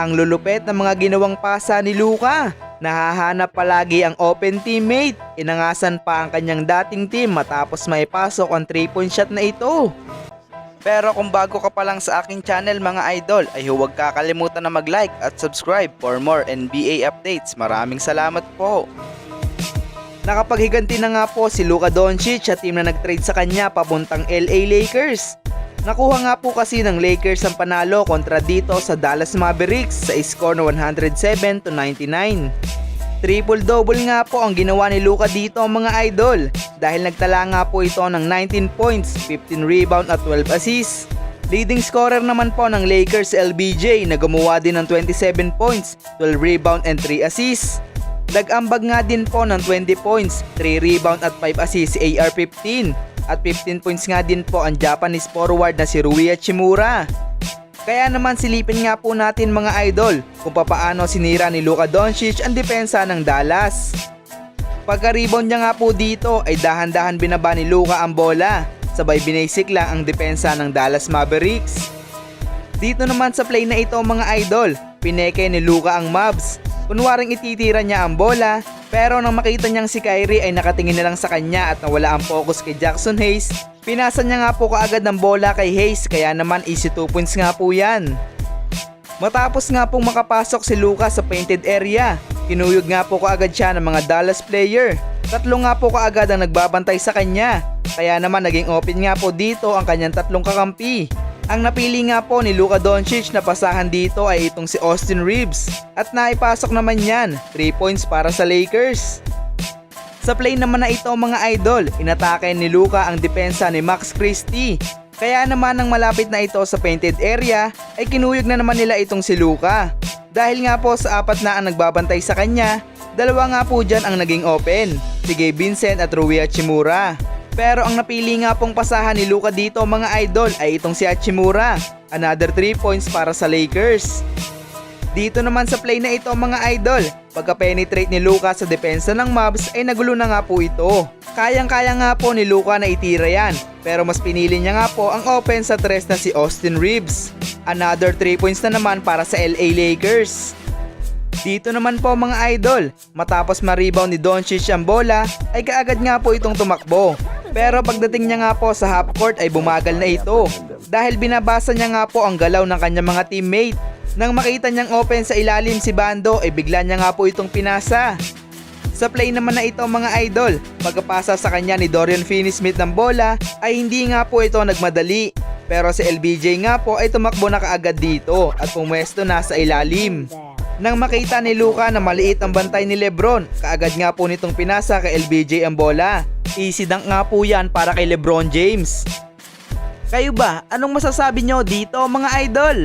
Ang lulupet ng mga ginawang pasa ni Luka. Nahahanap palagi ang open teammate. Inangasan pa ang kanyang dating team matapos maipasok ang 3-point shot na ito. Pero kung bago ka pa lang sa aking channel mga idol ay huwag kakalimutan na mag-like at subscribe for more NBA updates. Maraming salamat po. Nakapaghiganti na nga po si Luka Doncic sa team na nag-trade sa kanya papuntang LA Lakers. Nakuha nga po kasi ng Lakers ang panalo kontra dito sa Dallas Mavericks sa score na 107 to 99. Triple-double nga po ang ginawa ni Luka dito mga idol dahil nagtala nga po ito ng 19 points, 15 rebound at 12 assists. Leading scorer naman po ng Lakers LBJ na gumawa din ng 27 points, 12 rebound and 3 assists. Nag-ambag nga din po ng 20 points, 3 rebound at 5 assists si AR-15 at 15 points nga din po ang Japanese forward na si Rui Hachimura. Kaya naman silipin nga po natin mga idol kung papaano sinira ni Luka Doncic ang depensa ng Dallas. Pagka-rebound niya nga po dito ay dahan-dahan binaba ni Luka ang bola, sabay lang ang depensa ng Dallas Mavericks. Dito naman sa play na ito mga idol, pineke ni Luka ang Mavs. Kunwaring ititira niya ang bola, pero nang makita niyang si Kyrie ay nakatingin na lang sa kanya at nawala ang focus kay Jackson Hayes, pinasa niya nga po kaagad ng bola kay Hayes kaya naman easy 2 points nga po yan. Matapos nga pong makapasok si Luka sa painted area, kinuyog nga po kaagad siya ng mga Dallas player. Tatlo nga po kaagad ang nagbabantay sa kanya, kaya naman naging open nga po dito ang kanyang tatlong kakampi. Ang napili nga po ni Luka Doncic na pasahan dito ay itong si Austin Reeves at naipasok naman yan, 3 points para sa Lakers. Sa play naman na ito mga idol, inatake ni Luka ang depensa ni Max Christie. Kaya naman nang malapit na ito sa painted area, ay kinuyog na naman nila itong si Luka. Dahil nga po sa apat na ang nagbabantay sa kanya, dalawa nga po dyan ang naging open, si Gabe Vincent at Rui Hachimura. Pero ang napili nga pong pasahan ni Luka dito mga idol ay itong si Hachimura. Another 3 points para sa Lakers. Dito naman sa play na ito mga idol, pagka-penetrate ni Luka sa depensa ng Mavs ay nagulo na nga po ito. Kayang-kaya nga po ni Luka na itira yan, pero mas pinili niya nga po ang open sa tres na si Austin Reeves. Another 3 points na naman para sa LA Lakers. Dito naman po mga idol, matapos ma-rebound ni Doncic ang bola, ay kaagad nga po itong tumakbo. Pero pagdating niya nga po sa half court ay bumagal na ito dahil binabasa niya nga po ang galaw ng kanyang mga teammate. Nang makita niyang open sa ilalim si Bando ay bigla niya nga po itong pinasa. Sa play naman na ito mga idol, pagkapasa sa kanya ni Dorian Finney-Smith ng bola ay hindi nga po ito nagmadali. Pero si LBJ nga po ay tumakbo na kaagad dito at pumwesto na sa ilalim. Nang makita ni Luka na maliit ang bantay ni Lebron, kaagad nga po nitong pinasa kay LBJ ang bola. Easy dunk nga po yan para kay Lebron James. Kayo ba, anong masasabi nyo dito mga idol?